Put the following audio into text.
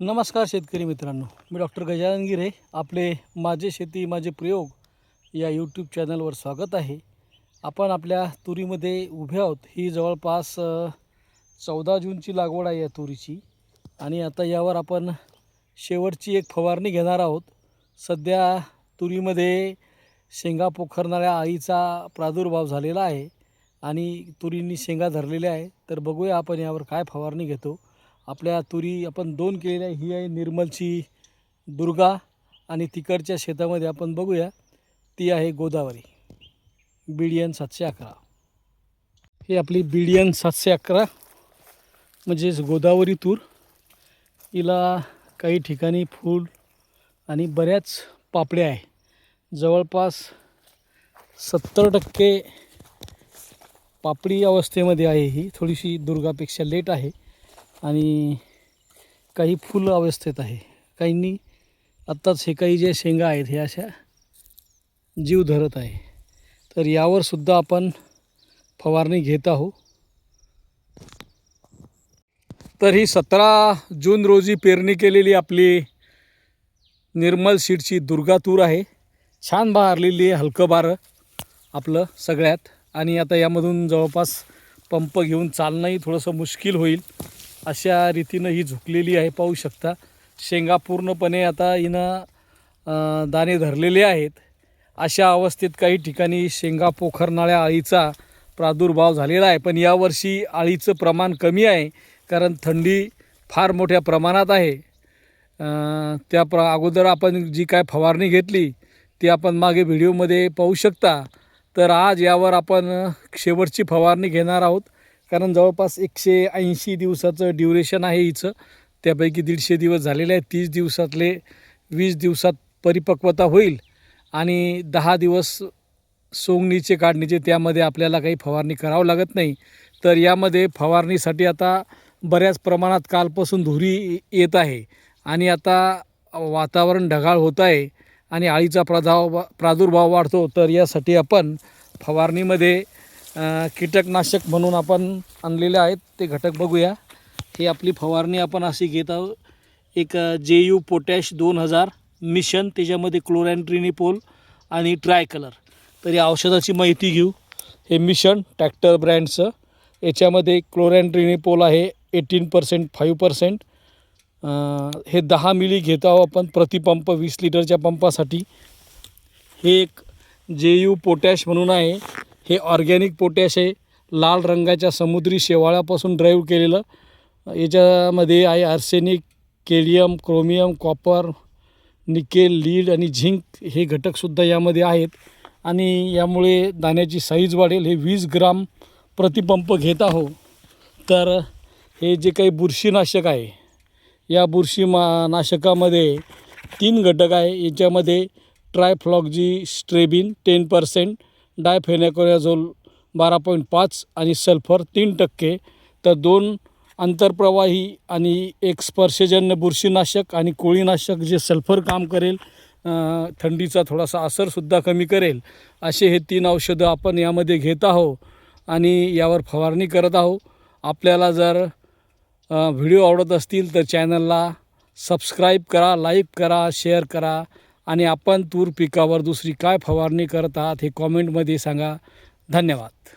नमस्कार शेतकरी मित्रांनो मी डॉक्टर गजानन गिरे आपले माझे शेती माझे प्रयोग या यूट्यूब चॅनलवर स्वागत आहे. आपण आपल्या तुरीमध्ये उभे आहोत. ही जवळपास चौदा जूनची लागवड आहे या तुरीची आणि आता यावर आपण शेवटची एक फवारणी घेणार आहोत. सध्या तुरीमध्ये शेंगा पोखरणाऱ्या आईचा प्रादुर्भाव झालेला आहे आणि तुरींनी शेंगा धरलेल्या आहे तर बघूया आपण यावर काय फवारणी घेतो. आपल्या तुरी आपण दोन केलेल्या ही आहे निर्मलची दुर्गा आणि तिकडच्या शेतामध्ये आपण बघूया. ती आहे गोदावरी. बीडीएन सातशे अकरा. ही आपली बीडीएन सातशे अकरा म्हणजेच गोदावरी तूर. हिला काही ठिकाणी फूल आणि बऱ्याच पापड्या आहे. जवळपास सत्तर टक्के पापडी अवस्थेमध्ये आहे ही. थोडीशी दुर्गापेक्षा लेट आहे. आणि काही फुलं अवस्थेत आहे. काहींनी आत्ताच हे काही जे शेंगा आहेत हे अशा जीव धरत आहे. तर यावरसुद्धा आपण फवारणी घेत आहोत. तर ही सतरा जून रोजी पेरणी केलेली आपली निर्मल सीडची दुर्गा तूर आहे. छान बहारलेली आहे हलकं बारं आपलं सगळ्यात. आणि आता यामधून जवळपास पंप घेऊन चालणंही थोडंसं मुश्किल होईल. अशा रीतीनं ही झुकलेली आहे पाहू शकता. शेंगा पूर्णपणे आता हिनं दाणे धरलेले आहेत. अशा अवस्थेत काही ठिकाणी शेंगा पोखरणाऱ्या अळीचा प्रादुर्भाव झालेला आहे. पण यावर्षी अळीचं प्रमाण कमी आहे कारण थंडी फार मोठ्या प्रमाणात आहे. त्या प्र अगोदर आपण जी काय फवारणी घेतली ती आपण मागे व्हिडिओमध्ये पाहू शकता. तर आज यावर आपण शेवटची फवारणी घेणार आहोत. कारण जवळपास एकशे ऐंशी दिवसाचं ड्युरेशन आहे हिचं. त्यापैकी दीडशे दिवस झालेले आहेत. तीस दिवसातले वीस दिवसात परिपक्वता होईल आणि दहा दिवस सोंगणीचे काढणीचे त्यामध्ये आपल्याला काही फवारणी करावं लागत नाही. तर यामध्ये फवारणीसाठी आता बऱ्याच प्रमाणात कालपासून धुरी येत आहे आणि आता वातावरण ढगाळ होत आहे आणि आळीचा प्रादाव प्रादुर्भाव वाढतो. तर यासाठी आपण फवारणीमध्ये कीटकनाशक म्हणून आपण आणलेले आहेत ते घटक बघूया. हे आपली फवारणी आपण अशी घेत आहोत. एक जे यू पोटॅश दोन हजार मिशन त्याच्यामध्ये क्लोरॅन्ट्रिनिपोल आणि ट्राय कलर तर या औषधाची माहिती घेऊ. हे मिशन टॅक्टर ब्रँडचं याच्यामध्ये क्लोरॅन्ट्रिनिपोल आहे एटीन पर्सेंट फाईव्ह पर्सेंट हे दहा मिली घेत आहोत आपण प्रतिपंप वीस लिटरच्या पंपासाठी. हे एक जे यू पोटॅश म्हणून आहे. हे ऑर्गॅनिक पोटॅश आहे लाल रंगाच्या समुद्री शेवाळापासून ड्राईव्ह केलेलं. याच्यामध्ये आहे आर्सेनिक केलियम क्रोमियम कॉपर निकेल लीड आणि झिंक हे घटकसुद्धा यामध्ये आहेत. आणि यामुळे दाण्याची साईज वाढेल. हे वीस ग्राम प्रतिपंप घेत आहो तर हे जे काही बुरशीनाशक आहे या बुरशी मा नाशकामध्ये तीन घटक आहे. याच्यामध्ये ट्रायफ्लॉक्झी स्ट्रेबिन टेन पर्सेंट डायफेनेकोराझोल बारा पॉईंट पाच आणि सल्फर तीन टक्के. तर दोन आंतरप्रवाही आणि एक स्पर्शजन्य बुरशीनाशक आणि कोळीनाशक जे सल्फर काम करेल थंडीचा थोडासा असरसुद्धा कमी करेल असे हे तीन औषधं आपण यामध्ये घेत आहो आणि यावर फवारणी करत आहो. आपल्याला जर व्हिडिओ आवडत असतील तर चॅनलला सबस्क्राईब करा लाईक करा शेअर करा. आणि आपण तूर पिकावर दुसरी काय फवारणी करत आहात हे कॉमेंटमध्ये सांगा. धन्यवाद.